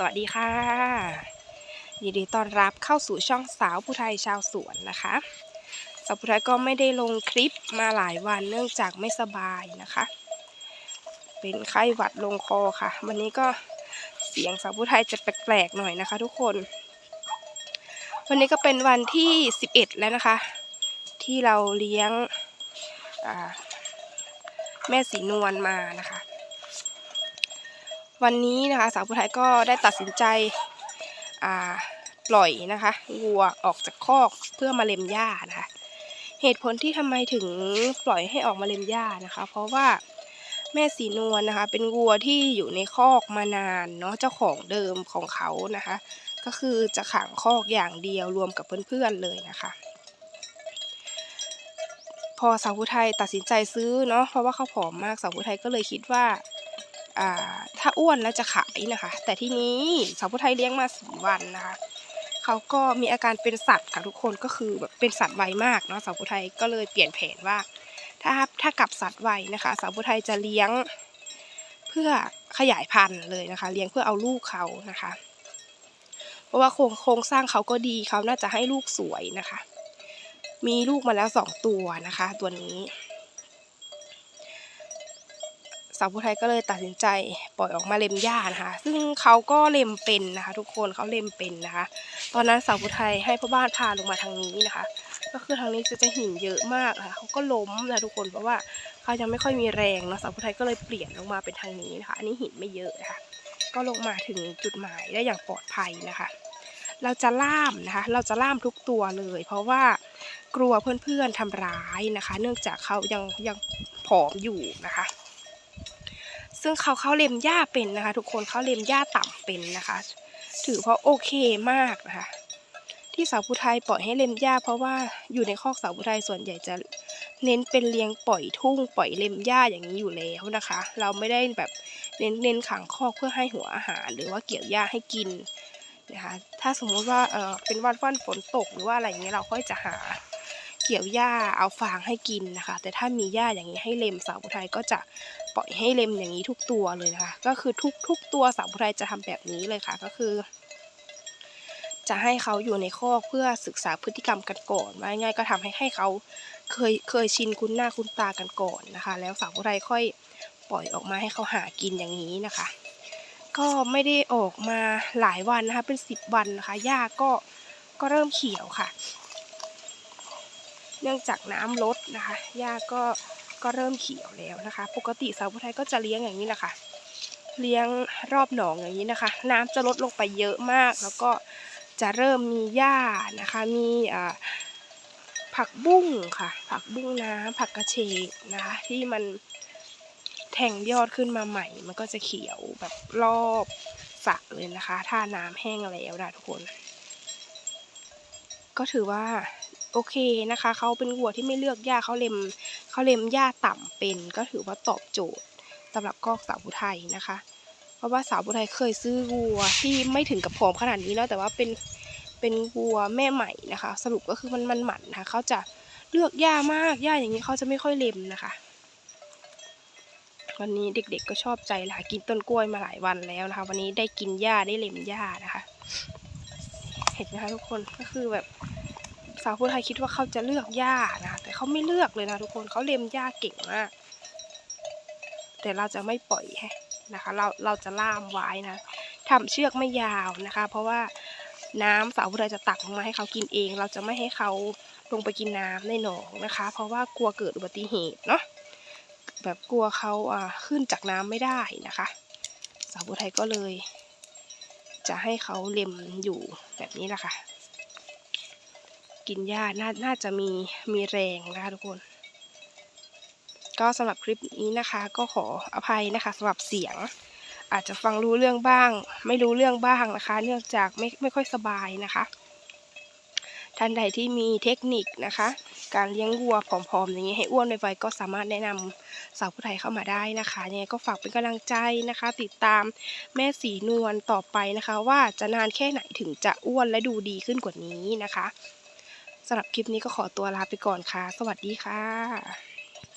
สวัสดีค่ะยินดีต้อนรับเข้าสู่ช่องสาวผู้ไทยชาวสวนนะคะสาวผู้ไทยก็ไม่ได้ลงคลิปมาหลายวันเนื่องจากไม่สบายนะคะ เป็นไข้หวัดลงคอค่ะ วันนี้ก็เสียงสาวผู้ไทยจะแปลกๆหน่อยนะคะ ทุกคน วันนี้ก็เป็นวันที่ 11 แล้วนะคะ ที่เราเลี้ยงแม่สีนวลมานะคะ วันนี้นะคะสาวผู้ไทยก็ได้ตัดสินใจปล่อยนะคะวัวออกจากคอกเพื่อมาเล็มหญ้านะคะ เหตุผลที่ทำไมถึงปล่อยให้ออกมาเล็มหญ้านะคะ เพราะว่าแม่สีนวลนะคะ เป็นวัวที่อยู่ในคอกมานานเนาะเจ้าของเดิมของเขานะคะ ก็คือจะขังคอกอย่างเดียวรวมกับเพื่อนๆเลยนะคะ พอสาวผู้ไทยตัดสินใจซื้อเนาะเพราะว่าเขาผอมมากสาวผู้ไทยก็เลยคิดว่า ถ้าอ้วนแล้วจะขายนะคะ แต่ที่นี้สาวผู้ไทยเลี้ยงมาสี่วันนะคะเขาก็มีอาการเป็นสัตว์ค่ะทุกคนก็คือแบบเป็นสัตว์ไวมากเนาะสาวผู้ไทยก็เลยเปลี่ยนแผนว่า ถ้าถ้ากับสัตว์ไวนะคะ สาวผู้ไทยจะเลี้ยงเพื่อขยายพันธุ์เลยนะคะ เลี้ยงเพื่อเอาลูกเขานะคะ เพราะว่าโครงโครงสร้างเขาก็ดีเขาน่าจะให้ลูกสวยนะคะ มีลูกมาแล้วสองตัวนะคะ ตัวนี้ สาวผู้ไทยก็เลยตัดสินใจปล่อยออกมาเล็มหญ้านะคะซึ่งเขาก็เล็มเป็นนะคะ ทุกคนเขาเล็มเป็นนะคะ ตอนนั้นสาวผู้ไทยให้พ่อบ้านพาลงมาทางนี้นะคะ ก็คือทางนี้จะจะหินเยอะมากนะคะเขาก็ล้มนะทุกคนเพราะว่าเขายังไม่ค่อยมีแรงนะสาวผู้ไทยก็เลยเปลี่ยนลงมาเป็นทางนี้นะคะ อันนี้หินไม่เยอะนะคะ ก็ลงมาถึงจุดหมายได้อย่างปลอดภัยนะคะ เราจะล่ามนะคะ เราจะล่ามทุกตัวเลย เพราะว่ากลัวเพื่อนๆทำร้ายนะคะ เนื่องจากเขายังยังผอมอยู่นะคะ ซึ่งเขาเขาเล็มหญ้าเป็นนะคะ ทุกคนเขาเล็มหญ้าต่ำเป็นนะคะ ถือว่าโอเคมากนะคะ ที่สาวผู้ไทยปล่อยให้เล็มหญ้าเพราะว่าอยู่ในคอกสาวผู้ไทยส่วนใหญ่จะเน้นเป็นเลี้ยงปล่อยทุ่งปล่อยเล็มหญ้าอย่างนี้อยู่แล้วนะคะ เราไม่ได้แบบเน้นเน้นขังคอกเพื่อให้หัวอาหาร หรือว่าเกี่ยวหญ้าให้กินนะคะ ถ้าสมมุติว่าเออเป็นวันวันฝนตกหรือว่าอะไรอย่างเงี้ยเราก็จะหา เกี่ยวหญ้าเอาฟางให้กินนะคะ แต่ถ้ามีหญ้าอย่างนี้ให้เล็มสาวผู้ไทยก็จะปล่อยให้เล็มอย่างนี้ทุกตัวเลยนะคะ ก็คือทุกทุกตัวสาวผู้ไทยจะทำแบบนี้เลยค่ะก็คือ จะให้เขาอยู่ในคอกเพื่อศึกษาพฤติกรรมกันก่อนว่าง่ายๆก็ทำให้ให้เขาเคยเคยชินคุ้นหน้าคุ้นตากันก่อนนะคะ แล้วสาวผู้ไทยค่อยปล่อยออกมาให้เขาหากินอย่างนี้นะคะ ก็ไม่ได้ออกมาหลายวันนะคะเป็นสิบวันนะคะหญ้าก็ก็เริ่มเขียวค่ะ เนื่องจากน้ำลดนะคะ หญ้าก็ก็เริ่มเขียวแล้วนะคะ ปกติสาวผู้ไทยก็จะเลี้ยงอย่างนี้แหละค่ะ เลี้ยงรอบหนองอย่างนี้นะคะ น้ำจะลดลงไปเยอะมาก แล้วก็จะเริ่มมีหญ้านะคะ มีอ่าผักบุ้งค่ะ ผักบุ้งน้ำผักกระเฉดนะคะ ที่มันแทงยอดขึ้นมาใหม่ มันก็จะเขียวแบบรอบสระเลยนะคะ ถ้าน้ำแห้งแล้วนะทุกคน ก็ถือว่า โอเคนะคะ เขาเป็นวัวที่ไม่เลือกหญ้าเขาเล็มเขาเล็มหญ้าต่ำเป็น ก็ถือว่าตอบโจทย์สำหรับกอกสาวผู้ไทยนะคะ เพราะว่าสาวผู้ไทยเคยซื้อวัวที่ไม่ถึงกับผอมขนาดนี้แล้วแต่ว่าเป็นเป็นวัวแม่ใหม่นะคะ สรุปก็คือมันมันหมันนะคะเขาจะเลือกหญ้ามากหญ้าอย่างนี้เขาจะไม่ค่อยเล็มนะคะวันนี้เด็กๆก็ชอบใจล่ะกินต้นกล้วยมาหลายวันแล้วนะคะ วันนี้ได้กินหญ้าได้เล็มหญ้านะคะ เห็นไหมคะทุกคนก็คือแบบ สาวผู้ไทยคิดว่าเขาจะเลือกหญ้านะแต่เขาไม่เลือกเลยนะทุกคนเขาเล็มหญ้าเก่งมากแต่เราจะไม่ปล่อยให้นะคะ เราเราจะล่ามไว้นะทำเชือกไม่ยาวนะคะ เพราะว่าน้ำสาวผู้ไทยจะตักลงมาให้เขากินเอง เราจะไม่ให้เขาลงไปกินน้ำในหนองนะคะ เพราะว่ากลัวเกิดอุบัติเหตุเนาะแบบกลัวเขาอ่าขึ้นจากน้ำไม่ได้นะคะ สาวผู้ไทยก็เลย จะให้เขาเล็มอยู่แบบนี้แหละค่ะ กินหญ้านาน่าจะมีมีแรงนะคะทุกคน ก็สำหรับคลิปนี้นะคะ ก็ขออภัยนะคะสำหรับเสียง อาจจะฟังรู้เรื่องบ้าง ไม่รู้เรื่องบ้างนะคะ เนื่องจากไม่ไม่ค่อยสบายนะคะท่านใดที่มีเทคนิคนะคะ การเลี้ยงวัวผอมๆ อย่างนี้ให้อ้วนไวๆก็สามารถแนะนำสาวผู้ไทยเข้ามาได้นะคะยังไงก็ฝากเป็นกำลังใจนะคะ ติดตามแม่สีนวลต่อไปนะคะ ว่าจะนานแค่ไหนถึงจะอ้วนและดูดีขึ้นกว่านี้นะคะ สำหรับคลิปนี้ก็ขอตัวลาไปก่อนค่ะ สวัสดีค่ะ